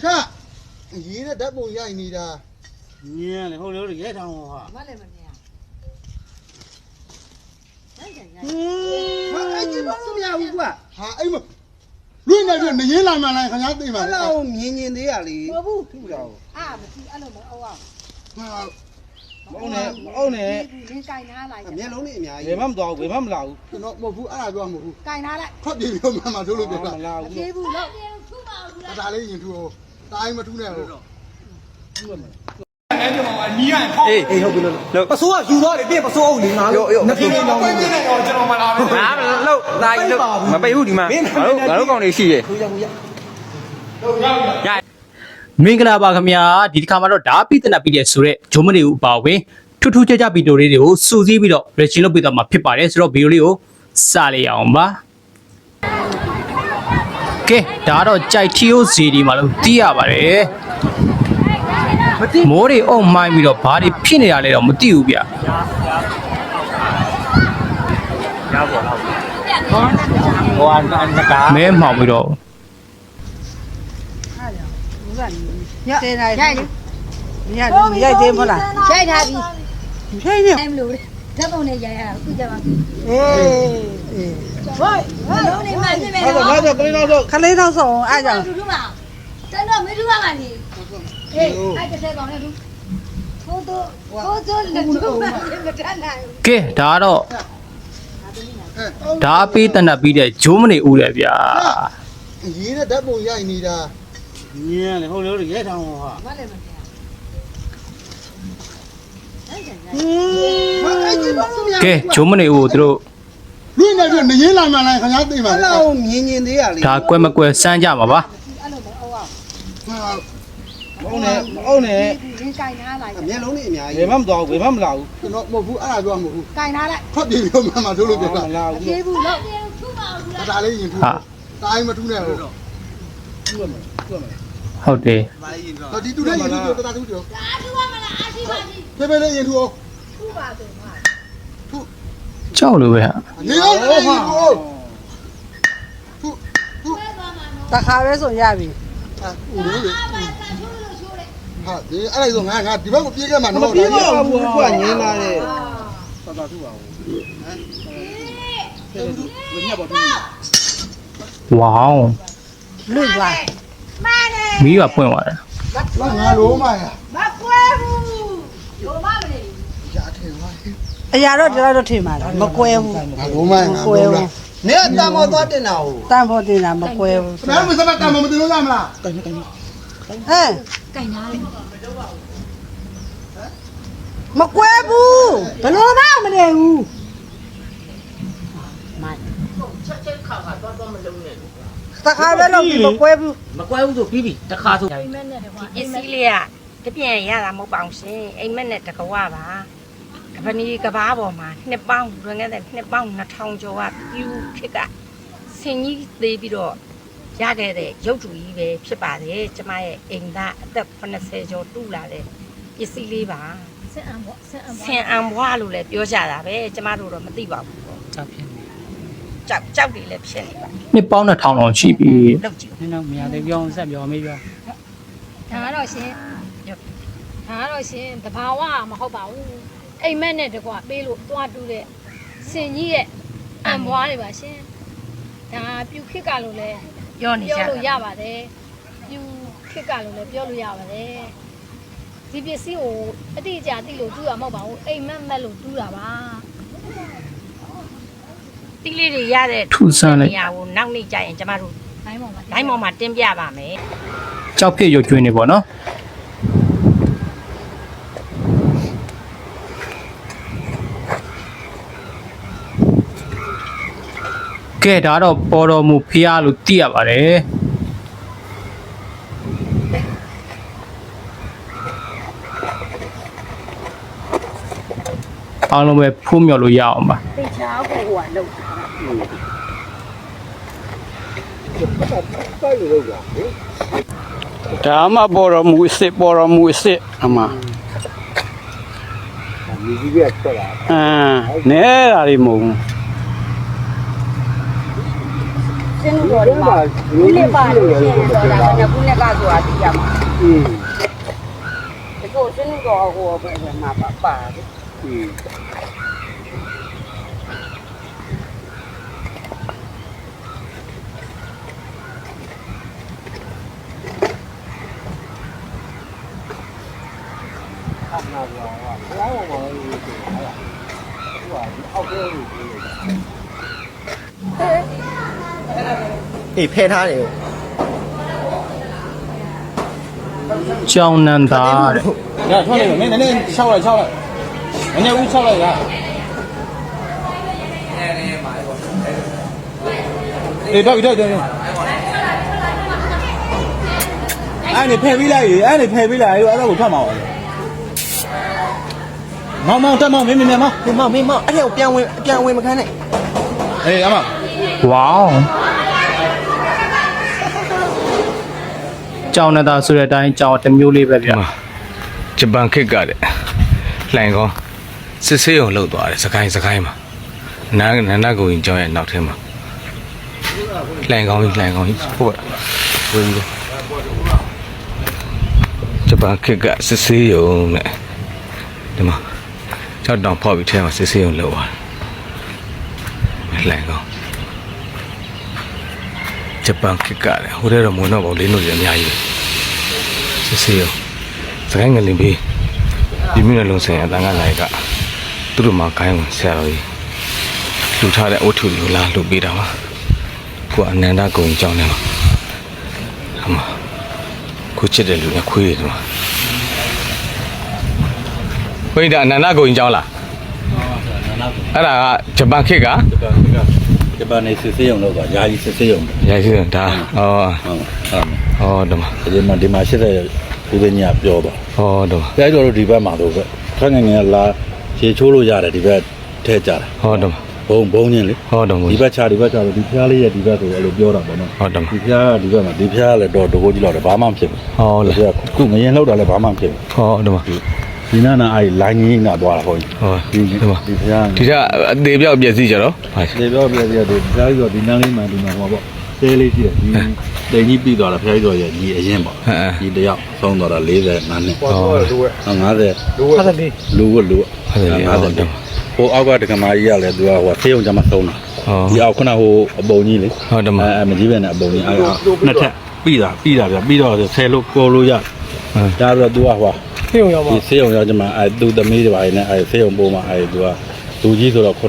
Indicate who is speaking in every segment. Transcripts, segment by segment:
Speaker 1: ချရေးတဲ့ဓာတ်ပုံရိုက်နေတာ
Speaker 2: ညင်းလေဟိုလိုရဲထောင်းဟာ
Speaker 3: မလည်းမမြင်ရိုက်တယ်ရိုက်
Speaker 4: ဟာအဲ့ဒီဘာလို့မရဘူးကွာ
Speaker 1: ဟာအဲ့မလွင့်နေပြနေရင်လာမှလားခင်ဗျားသိပါ
Speaker 4: အဲ့
Speaker 1: လား
Speaker 4: လောက်မြင်မြင်သေးရလေ
Speaker 3: မဟုတ်ဘူး
Speaker 4: ထူတော့
Speaker 3: အာမကြည့်အဲ့လိုမအောင်အောင်
Speaker 1: ဟာ
Speaker 4: မအောင်နဲ့မအောင်နဲ့
Speaker 3: လင်းကင်ထားလိုက်
Speaker 4: အမျက်လုံးနဲ့အများ
Speaker 2: ဘယ်
Speaker 4: ကြီး
Speaker 2: မှမတော်ဘူးဘယ်မှမလာဘူး
Speaker 1: ကျွန်တော်မဟုတ်ဘူးအဲ့ဒါပြောမဟုတ်ဘူး
Speaker 3: ကင်ထားလိုက်
Speaker 1: ဖတ်ပြေပြောမှမှတို့လို့ပြောတာ
Speaker 2: မလာ
Speaker 3: မ
Speaker 2: ဘူး
Speaker 3: ပြေဘူးလို့
Speaker 1: ဒါလေးရင်ထူအောင် တိုင်းမထူးနဲ့ဟုတ်
Speaker 5: အေးအေးဟုတ်ပြီလို့လို့
Speaker 4: ပစိုးကယူသွားတယ်ပြပစိုးအုပ်လေးငါတို့နှစ်ပြင်းပြင်းတောင်းနေတယ်
Speaker 5: ငါမလို့ဒါကြီးလို့မပိတ်ဘူးဒီမှာငါတို့ငါတို့ကောင်တွေရှိတယ်
Speaker 4: ကိုရကိုရ
Speaker 6: မင်္ဂလာပါခင်ဗျာဒီတစ်ခါမှာတော့ဓာပိတနာပြီးတဲ့ဆိုတော့ဂျုံမနေဦးအပါဝင်ထူးထူးခြားခြားဗီဒီယိုလေးတွေကိုစူးစီးပြီးတော့ reaction လုပ်ပေးတော့မှာဖြစ်ပါတယ်ဆိုတော့ဗီဒီယိုလေးကိုစလိုက်အောင်ပါ ကဲဒါကတော့ကြိုက်ထီယိုစီဒီမှာလို့သိရပါတယ်မိုးတွေအုံမိုင်းပြီးတော့ဘာတွေဖြစ်နေတာလဲတော့မသိဘူးဗျ
Speaker 2: ဟိုအန်တကာ
Speaker 6: မဲမှောင်ပြီးတော့
Speaker 3: စေးနိုင်ရိုက်လေ
Speaker 4: ညညရိုက်သေးမလား
Speaker 3: ရိုက်ထားပြီ
Speaker 4: ဟဲ့ည
Speaker 3: အဲ့မလို့ ဓာတ်ပုံနဲ့ရိုက်ရတာခုကြပါပြီ
Speaker 4: အေးအေး
Speaker 3: ဟိုလုံးနေမှပြင်မယ်
Speaker 2: ဟုတ်တယ်ငါတို့ကလေးတော့
Speaker 4: ခလေးတော့ဆုံးအားကြောင့်
Speaker 3: တူတူမတန်တော့မတူပါပါနေဟေးအဲ့တစ်ဆက်ကောင်နဲ့တူဖိုးတော့ဖိုးတော့လက်တူမမတတ်နိုင်ဘူး
Speaker 6: ကဲဒါကတော့ဓာပိတနာပြီးတဲ့ဂျုံမနေဦးတယ်ဗျာ
Speaker 1: ရေးတဲ့ဓာတ်ပုံရိုက်နေတာ
Speaker 2: ညင်းလေဟိုလိုရဲထောင်းဟာ
Speaker 3: မလည်းမမြင်ရို က်တယ်ရိုက်
Speaker 4: ဟာအဲ့ဒီဘာလို့မရ
Speaker 6: ကဲဂျုံမနေဦးကိုသူတို့
Speaker 1: လွင့်နေပြနေရင်လာမှလားခင်ဗျားသိပါ
Speaker 4: အဲ့
Speaker 1: လား
Speaker 4: လောက်မြင်မြင်သေးရလေ
Speaker 6: ဒါကွဲမကွဲစမ်းကြမှာပါ
Speaker 3: အဲ့လိုမအောင်အောင်
Speaker 1: ဟာ
Speaker 2: မအောင်နဲ့မအောင်နဲ့
Speaker 3: လင်းကင်ထားလိုက်
Speaker 4: အမျက်လုံးနဲ့အများ
Speaker 2: ဘ
Speaker 4: ကြီး
Speaker 2: ယ်မှမတော်ဘူးဘယ်မှမလာဘူး
Speaker 1: ကျွန်တော်မဟုတ်ဘူးအဲ့ဒါပြောမဟုတ်ဘူး
Speaker 3: ကင်ထားလိုက်
Speaker 1: ဖတ်ပြေပြောမှမှတို့လို့ပြောတာ
Speaker 2: မလာ
Speaker 3: မ
Speaker 2: ဘူး
Speaker 3: ပြေဘူးလို့
Speaker 1: ဒါလေးရင်ထူအောင်တိုင်းမထူးနဲ့ဟုတ်
Speaker 6: ဟုတ်တယ်
Speaker 1: တော့ဒီတူနဲ့ရင်ထူပြောတတာထူပြောဒါထူပါမလားအာရှိပါရှိဖေဖေလေးရင်ထူအောင်
Speaker 6: ကြောက်လို့ပဲဟာ
Speaker 1: နေအောင်ရင်ထူအောင်ထူထူ
Speaker 4: တခါပဲဆိုရပြီ
Speaker 1: ဟာဦးလေးဟာဒီအဲ့ဒါဆိုငါငါဒီဘက်ကိုပြေးခဲ့မှာ
Speaker 4: မ
Speaker 1: နော်
Speaker 4: ပြေတော့ဘူးကွာညင်းလာတယ်
Speaker 2: တော်တော်ထူပါဘူး
Speaker 6: ဝေါင်း
Speaker 4: လွတ်သွား
Speaker 6: မီးကပွင့်သွားတယ်
Speaker 1: ငါလုံးမရ
Speaker 3: မကွဲဘူးလိုမမနေ
Speaker 1: ရထဲပါ
Speaker 4: အရာတော့တော်တော်ထင်ပါလားမကွဲဘူး
Speaker 1: ငါလုံးမငါလုံးလား
Speaker 4: နေတမ်းမောသွားတင်တာဟုတ်တမ်းဖို့တင်တာမကွဲဘူး
Speaker 1: ဘယ်မှာစပတ်ကမမတင်လို့ရမလား
Speaker 4: ဟမ်
Speaker 3: ကင်ထားလိုက်
Speaker 4: မကွဲဘူးဘယ်လိုမှမနေဘူးတခါပဲလို့မကွဲဘူး
Speaker 7: မကွဲဘူးဆိုပြီးပြီတခါဆိုဒီမက်နဲ့တကွာအစီလေးကတပြန်ရတာမဟုတ်ပါဘူးရှင်အိမ်မက်နဲ့တကွာပါ ကပဏီကဘာပေါ်မှာနှစ်ပေါင်းလွန်ခဲ့တဲ့နှစ်ပေါင်း2000ကျော်ကပြူခစ်ကဆင်ကြီးသေးပြီးတော့ရခဲ့တဲ့ရုပ်တူကြီးပဲဖြစ်ပါတယ်ကျမရဲ့အိမ်သားအသက်80ကျော်တူလာတဲ့ပစ္စည်းလေးပါ
Speaker 3: စင်အံပေါ့စင်အံ
Speaker 7: ဆင်အံဘွားလို့လည်းပြောကြတာပဲကျမတို့တော့မသိပါဘူးပေါ့
Speaker 6: ကြောက်ဖြစ်နေ
Speaker 7: ကြောက်ကြောက်တွေလည်းဖြစ်နေပါ
Speaker 6: နှစ်ပေါင်း2000လောက်ရှိပြီ
Speaker 7: လောက်ကြည့်
Speaker 2: နင်းတော့မရသေးပြောင်းဆက်ပြောမေးပြော
Speaker 8: ဒါကတော့ရှင်ဒါကတော့ရှင်တဘာဝမဟုတ်ပါဘူး အိမ်မက်နဲ့တကွာပေးလို့သွားတူးတဲ့စင်ကြီးရဲ့အံဘွားတွေပါရှင်ဒါပြူခစ်ကလို့လဲ
Speaker 7: ပြောနေ
Speaker 8: ပြော
Speaker 7: ကြ
Speaker 8: လို့ရ
Speaker 7: တာ
Speaker 8: ပါတယ်ပြူခစ်ကလို့လဲပြောလို့ရပါတယ်ဒီပစ္စည်းကိုအတိအကျသိလို့တူးတာမဟုတ်ပါဘူးအိမ်မက်မက်လို့တူးတာပါ
Speaker 7: တိလေးတွေရတဲ့
Speaker 6: ထူဆန်းလိုက်
Speaker 7: နေရာကိုနောက်နေ့ကျရင်ကျမတို့
Speaker 8: ဘိုင်းပေါ်မှာ
Speaker 7: လိုင်းပေါ်မှာတင်ပြပါမယ်
Speaker 6: ကြောက်ဖြစ်ရွကျွင်းနေပေါ့နော် ကဲဒါတော့ပေါ်တော်မူဖျားလို့သိရပါတယ်အားလုံးပဲဖုံးမြော်လို့ရအောင်ပါ
Speaker 7: သိချာကိုဟိုကလောက်
Speaker 2: ဒါမှပေါ်တော်မူအစ်စ်ပေါ်တော်မူအစ်စ်အမမြည်ကြီးကထွက်လာအာနဲတာတွေမဟုတ်ဘူး
Speaker 9: တို့တော်ဒီမှာခုနှစ်ပါလို့ရှင်းတော့ဒါကခုနှစ်ကဆိုတာသိရမှာ
Speaker 1: อืม
Speaker 9: ဒီကိုစင်းတို့တော်ဟိုပဲမှာပါပါတယ်
Speaker 1: อืม
Speaker 5: အေးဖဲထားတယ်
Speaker 6: ကြောင်နန္တာတဲ့
Speaker 5: ရထွက်လိုက်မင်းနည်းနည်း6လိုက်6လိုက်နည်းနည်းဦး6လိုက်ရအေးတော့တော့တော့အဲ့နေဖယ်ပြီးလိုက်ရေအဲ့နေဖယ်ပြီးလိုက်အဲ့ဒါကိုထွက်မှာပါမောင်မောင်တက်မောင်မင်းမင်းမောင်
Speaker 10: မင်းမမင်းမအဲ့ဒါကိုပြန်ဝင်ပြန်ဝင်မခံနဲ့
Speaker 5: အေးအမ
Speaker 6: ဝေါ ကြောင်နန္တာဆိုတဲ့အတိုင်းကြောင်တစ်မျိုးလေးပဲဗျာ
Speaker 11: ဂျပန်ခေတ်ကတဲ့လှိုင်ကောင်းစစ်ဆေးရုံလောက်သွားတယ်စကိုင်းစကိုင်းမှာနာနန္ဒကိုရင်ကျောင်းရဲ့နောက်ထဲမှာလှိုင်ကောင်းကြီးလှိုင်ကောင်းကြီးဟုတ်ပါဝင်ပြီးဂျပန်ခေတ်ကစစ်ဆေးရုံနဲ့ဒီမှာကြောက်တောင်ဖောက်ပြီးထဲမှာစစ်ဆေးရုံလောက်သွားတယ်လှိုင်ကောင်း ဂျပန်ခေတ်ကတဲ့ဟိုထဲတော့မဝင်တော့ဘူးလေးလို့အများကြီးပဲစစ်ဆေးရုံစကိုင်းငလင်ပေးဒီမြို့နယ်လုံးဆိုင်အတန်ကလိုက်ကသူတို့မှာခိုင်းဝင်ဆရာတော်ကြီးလူထားတဲ့အုတ်ထုကိုလာလှုပ်ပေးတာပါကိုကအနန္တကုံကြောင်းနေမှာအမကိုချစ်တဲ့လူကခွေးတယ်မှာဝိဒါအနန္တကုံကြောင်းလားအဲ့ဒါကဂျပန်ခေတ်က
Speaker 12: ဂျပန် နေစစ်စေးရုံတော့ကယာယီစစ်စေးရုံ
Speaker 11: ရိုက်စီဒါဩ
Speaker 12: ဟုတ်ဟုတ်
Speaker 11: ဩဓမ္မ
Speaker 12: ဒီမှာဒီမှာရှိတဲ့ဦးသိညာပြောပါ
Speaker 11: ဩဓမ္မ
Speaker 12: တဲတော်တို့ဒီဘက်မှာတော့ပဲခက်ငယ်ငယ်လာရေချိုးလို့ရတယ်ဒီဘက်ထဲကြတာ
Speaker 11: ဩဓမ္မ
Speaker 12: ဘုံဘုံချင်းလေ
Speaker 11: ဩဓမ္မ
Speaker 12: ဒီဘက်ချဒီဘက်ချတော့ဒီဖျားလေးရဲ့ဒီဘက်ဆိုအဲ့လိုပြောတာပေါ့နော်
Speaker 11: ဩဓမ္မ
Speaker 12: ဒီဖျားကဒီဘက်မှာဒီဖျားကလည်းတော့တကိုးကြီးတော့ဘာမှမဖြစ်ဘူး
Speaker 11: ဩလား
Speaker 12: ဒီကခုငရင်လောက်တာလည်းဘာမှမဖြစ်ဘူး
Speaker 11: ဩဓမ္မ
Speaker 12: ဒီနာနာအဲ့လိုင်းကြီးနာသွားတာဟောကြီး
Speaker 11: ဩ
Speaker 12: ဒီ
Speaker 11: ဓမ္မ
Speaker 12: ဒီဖျား
Speaker 11: ဒီကအသေးပြောက်ပြည့်စည်ကြတော့ဟာ
Speaker 12: ဒီပြောပြပြဒီဖျားကြီးတော့ဒီနားလေးမှဒီမှာဟောပေါ့တဲလေးရှိတယ်ဒီတိန်ကြီးပြီးသွားတာဖျားကြီးတော့ရဲ့ညီအရင်ပေါ့
Speaker 11: ဟမ်
Speaker 12: ဒီတယောက်ဆုံးသွားတာ45နှစ်
Speaker 11: ဩ
Speaker 12: 50လူဝက်လူဝက်
Speaker 11: ဟုတ်တယ်ဟုတ်တယ်
Speaker 12: ဟိုအောက်ကဒကမာကြီးကလည်းသူကဟိုဆေးရုံကြမှာဆုံးတာ
Speaker 11: ဩ
Speaker 12: ဒီအောက်ခုနဟိုအပုံကြီးလေ
Speaker 11: ဟုတ်တယ်မ
Speaker 12: အဲအဲမကြီးပဲနဲ့အပုံကြီးအဲနှစ်ထပ်ပြီးတာပြီးတာဗျပြီးတော့ဆယ်လို့ကိုလို့ရဒါဆိုတော့သူကဟို ဆေးရုံရောက်ပါဒီဆေးရုံရောက်ကြမှာအဲသူသမီးတွေပါနေအဲဆေးရုံပုံမှာအဲသူကလူကြီးဆိုတော့ခု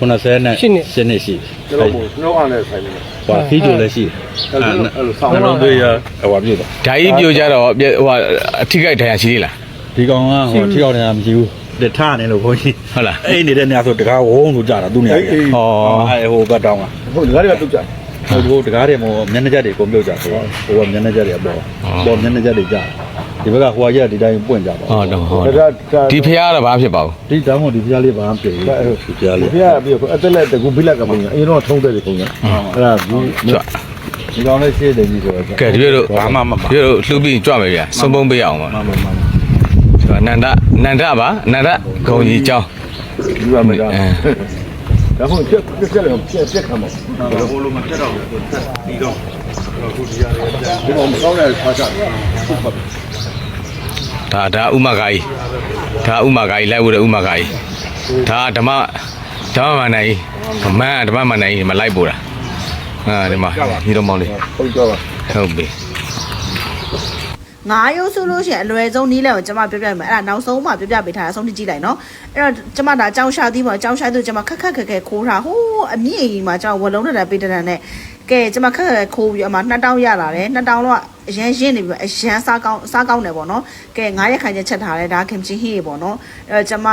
Speaker 12: 90နဲ့ရှင်းနေရှိကျွန်တော်ကျွန်တော်အားနဲ့ဆိုင်နေဟိုဖီးဂျိုလည်းရှိအဲအဲ့လိုဆောင်းလုံးတွေရဟိုပြည့်တော့
Speaker 11: ဓာကြီးပြိုကြတော့ပြဟိုအထိခိုက်ဒဏ်ရာရှိသေးလား
Speaker 12: ဒီကောင်ကဟိုထိရောက်နေတာမရှိဘူးလက်ထားနေလို့ဘုန်းကြီး
Speaker 11: ဟုတ်လား
Speaker 12: အဲ့နေတဲ့နေရာဆိုတကားဝုန်းလို့ကြာတာသူနေရာကြီး
Speaker 11: ဩ
Speaker 12: အဲဟိုဘက်တောင်းကဟုတ်တကားတွေကတုတ်ကြဟိုဟိုတကားတွေမို့မျက်နှာချက်တွေကိုပြုတ်ကြဆိုတော့ဟိုကမျက်နှာချက်တွေအပေါ်ပေါ်မျက်နှာချက်တွေကြာ ဒီဘက်ကဟိုကရက်ဒီတိုင်းပွင့်ကြပါ
Speaker 11: ဟုတ်တယ်ဟုတ်တယ်ဒီဖះကတော့ဘာဖြစ်ပါဘူး
Speaker 12: ဒီတောင်းဟိုဒီဖျားလေးဘာမှပြေဘူးဒီဖျားလေး
Speaker 4: ဖះပြီးတော့အသက်လက်တကူဘိလက်ကပုံညာအရင်တော့ထုံးတဲ့ပုံညာအဲ့ဒါဒီ
Speaker 11: ကြွ
Speaker 12: ဒီကောင်လေးရှေ့တယ်ကြီးဆိုတော့
Speaker 11: ကဲဒီလိုတို့
Speaker 12: ဘာမှမပါ
Speaker 11: ဒီလိုလှူပြီးကြွမယ်ဗျာစုံပုံပေးအောင်ပါ
Speaker 12: မှန်မှန်မှန်
Speaker 11: ဆိုတော့အနန္ဒအနန္ဒပါအနန္ဒဂုံကြီးကျောင်း
Speaker 4: ဒီပါမကြ
Speaker 11: အဲ
Speaker 4: ဒါမှပြက်ပြက်လည်းပြက်ပြက်ခံမှာ
Speaker 12: ဟိုလိုမပြတ်တော့ဘူးဒီတော့အခုဒီရတယ်
Speaker 4: ဒီတော့မကောင်းတဲ့ခါချဟုတ်ပါ
Speaker 11: ဒါဒါဥမဂါကြီးဒါဥမဂါကြီးလိုက်ဝတဲ့ဥမဂါကြီးဒါဓမ္မဓမ္မမန္တန်ကြီးမန်းဓမ္မမန္တန်ကြီးမလိုက်ပို့တာဟာဒီမှာညီတော်မောင်လေး
Speaker 4: ဟုတ်ကြပါ
Speaker 11: ဟုတ်ပြီ
Speaker 13: ငါးရိုးဆိုလို့ရှိရင်အလွယ်ဆုံးနီးလဲကိုကျွန်မပြောပြမယ်အဲ့ဒါနောက်ဆုံးမှပြောပြပေးထားတာဆုံးဖြတ်ကြည့်လိုက်နော်အဲ့တော့ကျွန်မဒါအကြောင်းရှာသီးပေါ့အကြောင်းရှာသူကျွန်မခက်ခက်ခက်ခက်ခိုးထားဟိုးအမြင့်ကြီးမှာကျွန်မဝလုံးတက်တက်ပေးတက်တက်နဲ့ ကဲကျွန်မခက်ခက်ခက်ခိုးပြီးအမှ2000ရလာတယ်2000တော့အရန်ရင်းနေပြီအရန်စားကောင်းစားကောင်းတယ်ပေါ့နော်ကဲ9ရက်ခိုင်ချက်ချက်ထားတယ်ဒါခင်ချင်းဟေးပေါ့နော်အဲ့တော့ကျွန်မ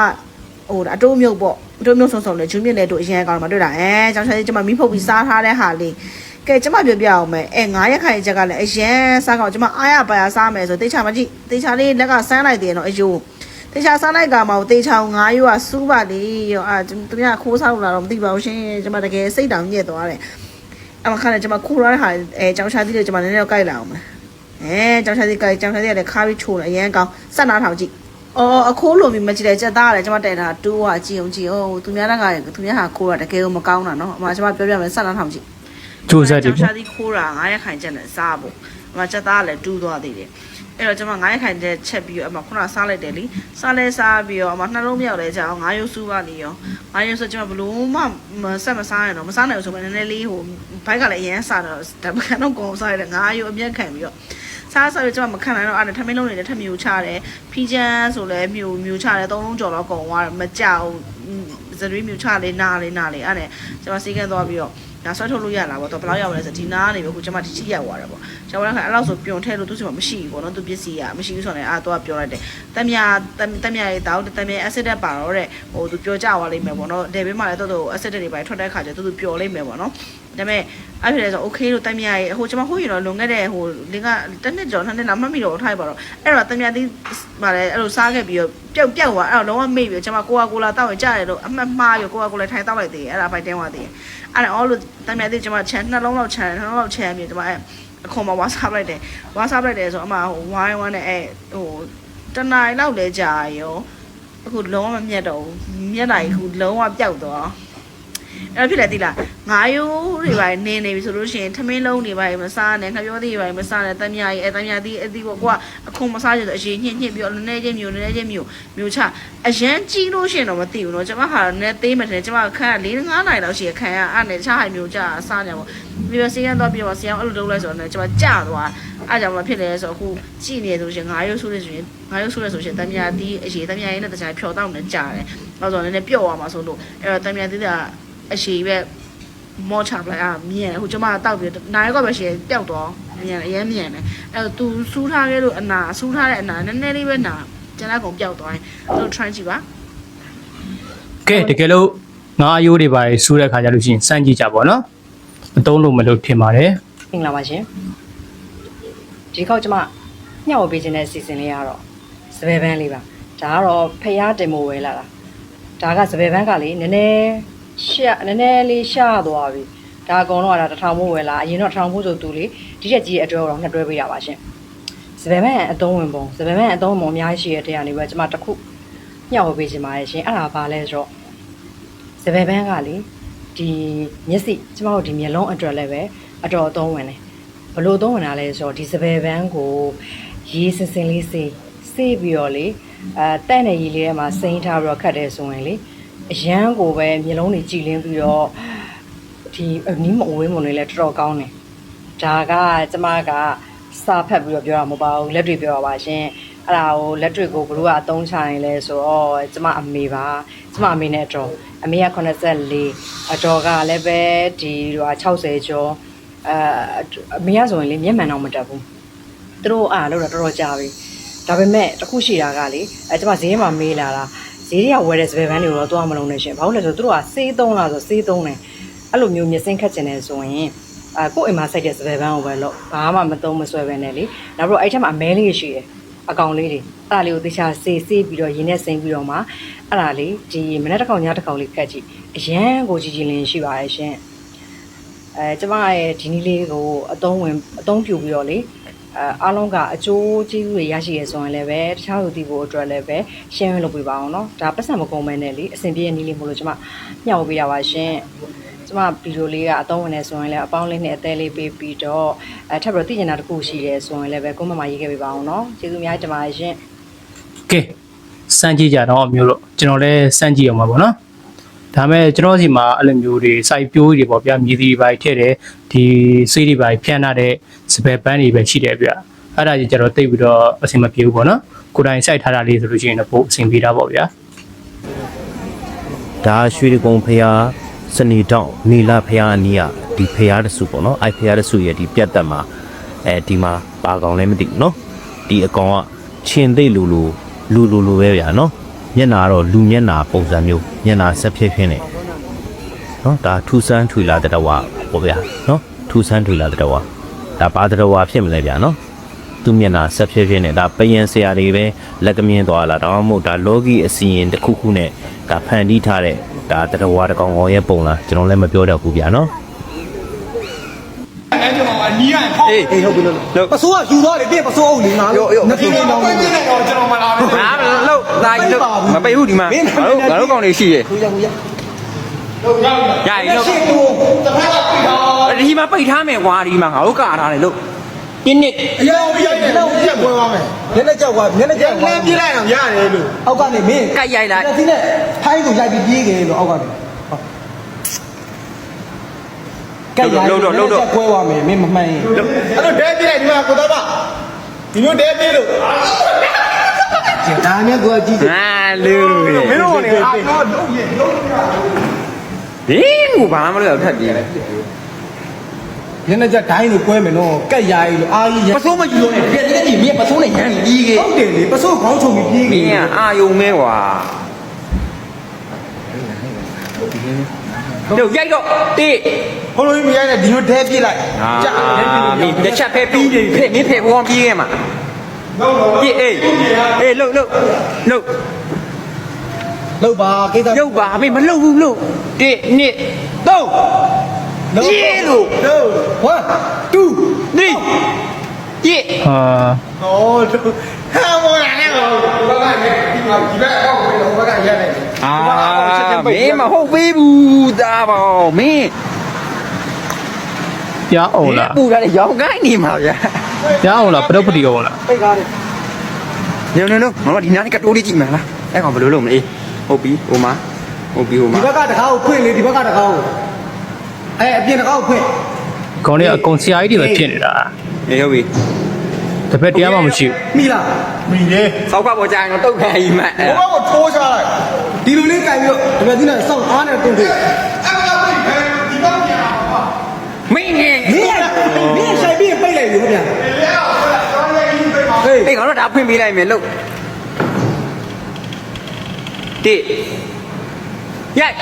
Speaker 13: ဟိုအတိုးမြုပ်ပေါ့အတိုးမြုပ်ဆုံဆုံလေဂျူးမြင့်လေတို့အရန်ကောင်းတယ်မတွေ့တာအဲအကြောင်းရှာသီးကျွန်မမိဖုတ်ပြီးစားထားတဲ့ဟာလေးကဲကျမပြောပြအောင်မယ်အဲ9ရက်ခိုင်ချက်ကလည်းအရင်စားကောင်းကျမအားရပါရစားမယ်ဆိုတေချာမကြည့်တေချာလေးလက်ကဆန်းလိုက်တယ်နော်အယိုးတေချာဆန်းလိုက်ကမှတေချာ9ရွာစူးပါလေရောအာသူများခိုးစားလို့လာတော့မသိပါဘူးရှင်ကျမတကယ်စိတ်တောင်ညက်သွားတယ် အမခါနဲ့ကျမခိုးရတဲ့ဟာအဲကြောင်ချာသီးလေးကျမနည်းနည်းတော့ကြိုက်လာအောင်မယ်အဲကြောင်ချာသီးကြိုက်ကြောင်ချာသီးကလည်းခါပြီးချိုးတယ်အရင်ကောင်းဆက်နာထောင်ကြည့်အော်အခိုးလိုမျိုးမကြည့်တယ်စက်သားရတယ်ကျမတဲတာတူးဟာကြည့်အောင်ကြည့်အောင်သူများကသူများဟာခိုးတာတကယ်ကိုမကောင်းတာနော်အမကျမပြောပြမယ်ဆက်နာထောင်ကြည့်
Speaker 6: ကြိုးစားတယ်ပေါ့
Speaker 13: ရှာသီးခိုးတာ9ရက်ခိုင်ချက်နဲ့စားဖို့အမချက်သားကလည်းတူးသွားသေးတယ် အဲ့တော့ကျွန်မ9ရက်ခိုင်ချက်ချက်ပြီးတော့အမခုနစားလိုက်တယ်လीစားလဲစားပြီးတော့အမနှလုံးမြောက်လဲကြအောင်9ရုပ်စုပါနေရော9ရုပ်ဆိုကျွန်မဘလို့မှမဆက်မစားရတော့မစားနိုင်ဘူးဆိုမှနည်းနည်းလေးဟိုဘိုက်ကလည်းအရင်စားတော့ဓမ္မကန်တော့ကုန်စားရတယ်9ရုပ်အမျက်ခံပြီးတော့ စားစားရကျွန်မမခံနိုင်တော့အဲ့ဒါထမင်းလုံးတွေလည်းထပ်မြူချတယ်ဖီချမ်းဆိုလည်းမြူမြူချတယ်သုံးလုံးကျော်တော့ကုန်သွားတယ်မကြောက်ဇရွေးမြူချလေးနားလေးနားလေးအဲ့ဒါကျွန်မစီကန်းသွားပြီးတော့ဒါဆွဲထုတ်လို့ရလာပေါ့တော့ဘယ်လောက်ရောက်လဲဆိုဒီနားနေပြီအခုကျွန်မဒီချိရောက်သွားတယ်ပေါ့ကျွန်တော်ကအဲ့လောက်ဆိုပြုံထဲလို့သူ့စီမှာမရှိဘူးပေါ့နော်သူပစ္စည်းကမရှိဘူးဆိုတော့အဲ့တော့ပြောလိုက်တယ်တမယာတမယာရေးတောက်တမယာ acid တက်ပါတော့တဲ့ဟိုသူပြောကြသွားလိမ့်မယ်ပေါ့နော်ဒေဘေးမှာလည်းတော်တော် acid တွေပါထွက်တဲ့ခါကျသူသူပျော်လိမ့်မယ်ပေါ့နော် ဒါပေမဲ့အဲ့ဖြစ်လဲဆို okay လို့တမယာရေးဟိုကျွန်မဟိုရင်တော့လွန်ခဲ့တဲ့ဟိုလင်းကတစ်နှစ်ကျော်နှစ်နှစ်လောက်မှတ်မိတော့ထားပါတော့အဲ့တော့တမယာသီးပါလေအဲ့လိုစားခဲ့ပြီးတော့ပျောက်ပျောက်သွားအဲ့တော့လုံးဝမေ့ပြီးကျွန်မကိုကာကိုလာတောက်ရင်ကြားတယ်လို့အမှတ်မှားပြီးကိုကာကိုလာထိုင်တောက်လိုက်သေးတယ်အဲ့ဒါဖိုက်တင်းသွားသေးတယ်အဲ့ဒါ all လို့တမယာသီးကျွန်မချန်နှလုံးလောက်ချန်နှလုံးလောက်ချန်ပြီးကျွန်မအဲ့အခွန်မှာဝါစားလိုက်တယ်ဝါစားလိုက်တယ်ဆိုအမဟိုဝိုင်းဝမ်းနဲ့အဲ့ဟိုတနားလောက်လဲကြာရောအခုလုံးဝမမြတ်တော့ဘူးမြတ်တာကြီးအခုလုံးဝပျောက်သွား အဲ့ဖြစ်လေတိလားငါးရိုးတွေပါနင်းနေပြီဆိုလို့ရှိရင်ထမင်းလုံးတွေပါမစားနဲ့ခပြောသေးတွေပါမစားနဲ့တမယာကြီးအဲတမယာသီးအသီးပေါ့ကွာအခုမစားကြတော့အရင်ညှင့်ညှင့်ပြီးတော့နည်းနည်းချင်းမျိုးနည်းနည်းချင်းမျိုးမျိုးချအရန်ကြီးလို့ရှိရင်တော့မသိဘူးเนาะကျွန်မဟာနည်းသေးမှတယ်ကျွန်မခန့်၄၅နိုင်လောက်ရှိရခံရအဲ့နဲ့တခြားဟာမျိုးကြစားနေပေါ့ပြီးတော့စီကန်းတော့ပြီးတော့ဆီအောင်အဲ့လိုလုပ်လိုက်ဆိုတော့ကျွန်မကြသွားအဲ့ကြောင့်မဖြစ်လဲဆိုတော့အခုကြည်နေဆိုရှင်ငါးရုပ်ဆိုလို့ဆိုရင်ငါးရုပ်ဆိုလို့ဆိုရှင်တမယာသီးအရေးတမယာရင်းနဲ့တခြားဖြော်တော့နေကြတယ်နောက်ဆိုနည်းနည်းပြော့သွားမှာဆိုလို့အဲ့တော့တမယာသီးက အရှိပဲမောချပလိုက်အာမြင်ဟိုကျမတောက်ပြီးနိုင်ကောပဲရှိပျောက်တော့မြင်အရင်မြင်တယ်အဲ့တော့ तू စူးထားခဲ့လို့အနာစူးထားတဲ့အနာနည်းနည်းလေးပဲနာကျန်တဲ့ကောင်ပျောက်သွားရင်အဲ့တော့ try ကြည့်ပါ
Speaker 6: ကဲတကယ်လို့ငါးရိုးတွေပါဆူးတဲ့ခါကျလို့ရှိရင်စမ်းကြည့်ကြပါတော့အတုံးလို့မလို့ထင်ပါတယ်
Speaker 9: မင်္ဂလာပါရှင်ဒီခေါက်ကျမညှောက်ပေးခြင်းတဲ့စီစဉ်လေးကတော့စပယ်ပန်းလေးပါဒါကတော့ဖျားတင်မို့ဝဲလာတာဒါကစပယ်ပန်းကလေနည်းနည်း ရှာနည်းနည်းလေးရှာသွားပြီဒါအကုန်လုံးကဒါတစ်ထောင်မို့ဝဲလာအရင်တော့တစ်ထောင်မို့ဆိုသူလေဒီချက်ကြီးအတွဲတော့နှစ်တွဲပေးရပါရှင်စပယ်ပန်းအတုံးဝင်ပုံစပယ်ပန်းအတုံးဝင်ပုံအများကြီးရှိတဲ့တရားနေပဲကျမတစ်ခုညှောက်ပေးခြင်းပါတယ်ရှင်အဲ့ဒါဘာလဲဆိုတော့စပယ်ပန်းကလေဒီမျက်စိကျမတို့ဒီမျက်လုံးအတွက်လည်းပဲအတော်အသုံးဝင်တယ်ဘလို့သုံးဝင်တာလဲဆိုတော့ဒီစပယ်ပန်းကိုရေးစင်စင်လေးစေးစေးပြီးတော့လေအဲတဲ့နယ်ကြီးလေးထဲမှာစိမ့်ထားပြီးတော့ခတ်တယ်ဆိုရင်လေ အရန်ကိုပဲမျက်လုံးတွေကြည်လင်းပြီးတော့ဒီနီးမအဝေးမွန်တွေလည်းတော်တော်ကောင်းတယ်ဒါကကျမကစာဖတ်ပြီးတော့ပြောတာမဟုတ်ပါဘူးလက်တွေပြောတာပါရှင်အဲ့ဒါကိုလက်တွေကိုဘလို့ကအသုံးချနိုင်လဲဆိုတော့ကျမအမေပါကျမအမေနဲ့အတော်အမေက84အတော်ကလည်းပဲဒီဟို60ကျော်အဲအမေကဆိုရင်လေမျက်မှန်တော့မတက်ဘူးသူတို့အားလို့တော့တော်တော်ကြာပြီဒါပေမဲ့တခုရှိတာကလေအဲကျမဈေးမှာမေးလာတာ ဈေးတွေကဝယ်တဲ့စပယ်ပန်းတွေကိုတော့သွားမလုံးနဲ့ရှင်ဘာလို့လဲဆိုတော့သူတို့ကစေးသုံးလားဆိုစေးသုံးတယ်အဲ့လိုမျိုးမျက်စင်းခတ်ကျင်နေဆိုရင်အဲကိုယ့်အိမ်မှာစိုက်တဲ့စပယ်ပန်းကိုပဲလို့ဘာမှမသုံးမဆွဲပဲနဲ့လေနောက်ပြီးတော့အဲ့ထက်မှာအမဲလေးရှိတယ်အကောင်လေးတွေအဲ့ဒါလေးကိုသေချာစေးစေးပြီးတော့ရင်းနဲ့စိမ့်ပြီးတော့မှအဲ့ဒါလေးဒီမနေ့တစ်ခေါက်ညတစ်ခေါက်လေးကတ်ကြည့်အရန်ကိုကြီးကြီးလင်းရှိပါတယ်ရှင်အဲကျမရဲ့ဒီနီးလေးကိုအသုံးဝင်အသုံးပြုပြီးတော့လေ အဲအားလုံးကအကျိုးကျေးဇူးတွေရရှိရဆိုရင်လည်းပဲတခြားလူသိဖို့အတွက်လည်းပဲ share လုပ်ပေးပါအောင်เนาะဒါပတ်စံမကုန်မဲနဲ့လေအဆင်ပြေတဲ့နီးလေးမို့လို့ကျမညှောက်ပေးတာပါရှင်ကျမဗီဒီယိုလေးကအသုံးဝင်နေဆိုရင်လည်းအပေါင်းလေးနဲ့အသေးလေးပေးပြီးတော့အဲထပ်ပြီးတော့သိကျင်တာတစ်ခုရှိတယ်ဆိုရင်လည်းပဲကိုမမရေးခဲ့ပေးပါအောင်เนาะကျေးဇူးအများကြီးတင်ပါတယ်ရှင်
Speaker 6: ကဲစမ်းကြည့်ကြတော့အမျိုးတို့ကျွန်တော်လည်းစမ်းကြည့်အောင်ပါဗောနော် ဒါမဲ့ကျွန်တော်စီမှာအဲ့လိုမျိုးတွေစိုက်ပျိုးတွေပေါ့ဗျာမြေသီးတွေပါထည့်တယ်ဒီဆေးတွေပါဖြန့်ထားတဲ့စပယ်ပန်းတွေပဲရှိတယ်ဗျအဲ့ဒါကြီးကျတော့တိတ်ပြီးတော့အဆင်မပြေဘူးပေါ့နော်ကိုယ်တိုင်စိုက်ထားတာလေးဆိုလို့ရှိရင်တော့ပိုအဆင်ပြေတာပေါ့ဗျာ
Speaker 11: ဒါရွှေတကုံဖျားစနေတောင်နီလာဖျားအနီးကဒီဖျားတစုပေါ့နော်အဲ့ဖျားတစုရဲ့ဒီပြတ်တက်မှာအဲဒီမှာပါကောင်လည်းမသိဘူးနော်ဒီအကောင်ကခြင်သိပ်လူလူလူလူလူပဲဗျာနော် မျက်နာကတော့လူမျက်နာပုံစံမျိုးမျက်နာဆက်ဖြစ်ဖြစ်နေနော်ဒါထူဆန်းထွေလာတဲ့တဝါပေါ့ဗျာနော်ထူဆန်းထွေလာတဲ့တဝါဒါဘာတဲ့တဝါဖြစ်မလဲဗျာနော်သူမျက်နာဆက်ဖြစ်ဖြစ်နေဒါပယံဆရာတွေပဲလက်ကမြင်းသွားလာဒါမှမဟုတ်ဒါလောကီအစီရင်တစ်ခုခုနဲ့ဒါဖန်တီးထားတဲ့ဒါတတဝါတကောင်ကောင်ရဲ့ပုံလားကျွန်တော်လည်းမပြောတော့ဘူးဗျာနော်
Speaker 5: အေးအေးဟုတ်ပြီလို့လို့
Speaker 10: ပစိုးကယူသွားတယ်ပြည့်ပစိုးအုပ်လေးငါလို့နှစ်ပြင်းတောင်းနေတယ်
Speaker 5: ငါလို့ဒါကြီးလို့မပိတ်ဘူးဒီမှာငါတို့ငါတို့ကောင်တွေရှိရဲ့
Speaker 10: ကိုရကိုရ
Speaker 5: ရပြီလို့
Speaker 10: ရှေ့ကိုတစ်ဖက်ကပြီးတော့
Speaker 5: ဒီမှာပိတ်ထားမယ်ကွာဒီမှာငါတို့ကာထားတယ်လို့တင်းနစ်
Speaker 10: အရာပြရိုက်တယ်တော့ပြက်ပွဲသွားမယ်မျက်နှာကြောက်ကမျက်နှာကြောက်လမ်းပြေးလိုက်အောင်ရတယ်လို့အောက်ကနေမင်း
Speaker 5: ကြိုက်ရိုက်လိုက်
Speaker 10: ဒီနဲ့ထိုင်းကိုရိုက်ပြီးပြေးခဲ့လို့အောက်ကနေ ကဲရိုက်ကွဲသွားမယ်မင်းမမှန်ရင်အဲ့တော့ဒဲပြေးလိုက်ဒီမှာကိုတော့ပါဒီမျိုးဒဲပြေးလို့ဒါမြတ်ကိုကြည့်တယ်
Speaker 5: အာလူ
Speaker 10: မင်းတို့ကနေအာတော့လုံးရင်လုံးရ
Speaker 5: ဒီကူဘာမှမလုပ်တော့ထပ်ပြေး
Speaker 10: မျက်နှာကျဒိုင်းကိုကွဲမယ်နော်ကက်ရိုက်လို့အာကြီး
Speaker 5: ပစိုးမယူလို့နဲ့ပြည့်တဲ့ကြီးမြက်ပစိုးနဲ့ရမ်းပြီးခဲ့
Speaker 10: ဟုတ်တယ်လေပစိုးခေါင်းချုံပြီးပြေး
Speaker 5: မ
Speaker 10: ခဲ့
Speaker 5: င်းကအာယုံမဲကွာ တို့ရိုက်တော့တေး
Speaker 10: ဘလို့မရိုက်နဲ့ဒီလိုဒဲပြေးလိုက်
Speaker 5: အာမင်းတစ်ချက်ဖဲပြီးနေဖဲမင်းဖဲဘောပြီးခဲ့မှာပြေးအေးအေးလှုပ်လှုပ်လှုပ်
Speaker 10: လောက်ပါကိစ္စ
Speaker 5: ရုပ်ပါမင်းမလှုပ်ဘူးလှုပ်တေးနှစ်သုံးပြေးလို့
Speaker 10: တို့1 2
Speaker 5: ဒီပြေး
Speaker 6: အာ
Speaker 10: ဟော ဟာမောလာလေဟိုဘက်ကဒီမှာဒီဘက်အောက်ကိုဟိုဘက်ကရက်နေ
Speaker 5: အာမင်းမဟုတ်သေးဘူးသားပေါ့မင်း
Speaker 6: ပြားအောင်လား
Speaker 5: ပူလာတဲ့ရောင်ကိုင်းနေမှာဗျာ
Speaker 6: ပြားအောင်လားပရုပ်ပတိအောင်လား
Speaker 10: ပိတ်ကားတယ်
Speaker 5: ညနေလုံးငါတို့ဒီနားလေးကတိုးလေးကြည့်မှာလားအဲ့ကောင်ဘယ်လိုလုပ်မလဲဟုတ်ပြီဟိုမှာဟုတ်ပြီဟို
Speaker 10: ဒီ
Speaker 5: မှာ
Speaker 10: ဘက်ကတကားကိုဖွင့်လေဒီဘက်ကတကားကိုအဲအပြင်တကားကိုဖွင့်
Speaker 6: ခေါင်းလေးအကုန်ဆရာကြီးတွေပဲဖြစ်နေတာ
Speaker 5: အေးဟုတ်ပြီ
Speaker 6: တစ်ဖက်တရားမှမရှိဘူး
Speaker 10: မိလားမိတယ်
Speaker 5: စောက်ကပေါ်ကြရင်တော့တုတ်ခံကြီးမှအဲ့
Speaker 10: ဘိုးဘကိုထိုးချလိုက်ဒီလိုလေးကြိုင်ပြီးတော့ဒီဘက်ဒီနဲ့စောင့်အားနဲ့တွန်းတွေ့
Speaker 5: မင်းငယ်
Speaker 10: မင်းမင်းဆိုင်ပြီးပိတ်လိုက်လို့ဗျာဟေး
Speaker 5: အေးငါတို့ဒါဖွင့်ပေးလိုက်မယ်လို့တိရိုက်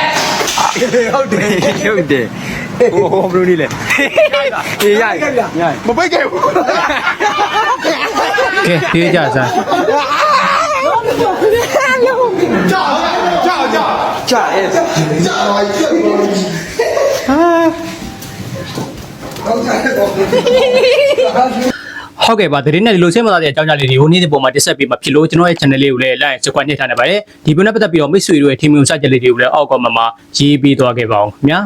Speaker 10: ဟုတ်တယ်
Speaker 5: ဟုတ်တယ် ဟိုဟိုဘယ်လိုနေလဲအေးရိုက်ရိုက်
Speaker 10: မပိတ်ခဲ့ဘူး
Speaker 6: ကဲပြေးကြစမ်း
Speaker 10: ကြောက်ကြောက်ကြောက်
Speaker 5: ကြာအေး
Speaker 10: ကြောက်ပါချက်ပါဟုတ်တယ်တော့
Speaker 6: ဟုတ်ကဲ့ပါသတင်းနဲ့ဒီလိုဆင်းမသားတဲ့အကြောင်းကြားလေးတွေကိုနေ့စဉ်ပုံမှာတက်ဆက်ပေးမှာဖြစ်လို့ကျွန်တော်ရဲ့ channel လေးကိုလည်း like subscribe နှိပ်ထားနေပါတယ်ဒီပုံနဲ့ပတ်သက်ပြီးတော့မိတ်ဆွေတို့ရဲ့ team မျိုးစကြက်လေးတွေကိုလည်းအောက်ကမှမှာရေးပေးသွားခဲ့ပါအောင်ခင်ဗျာ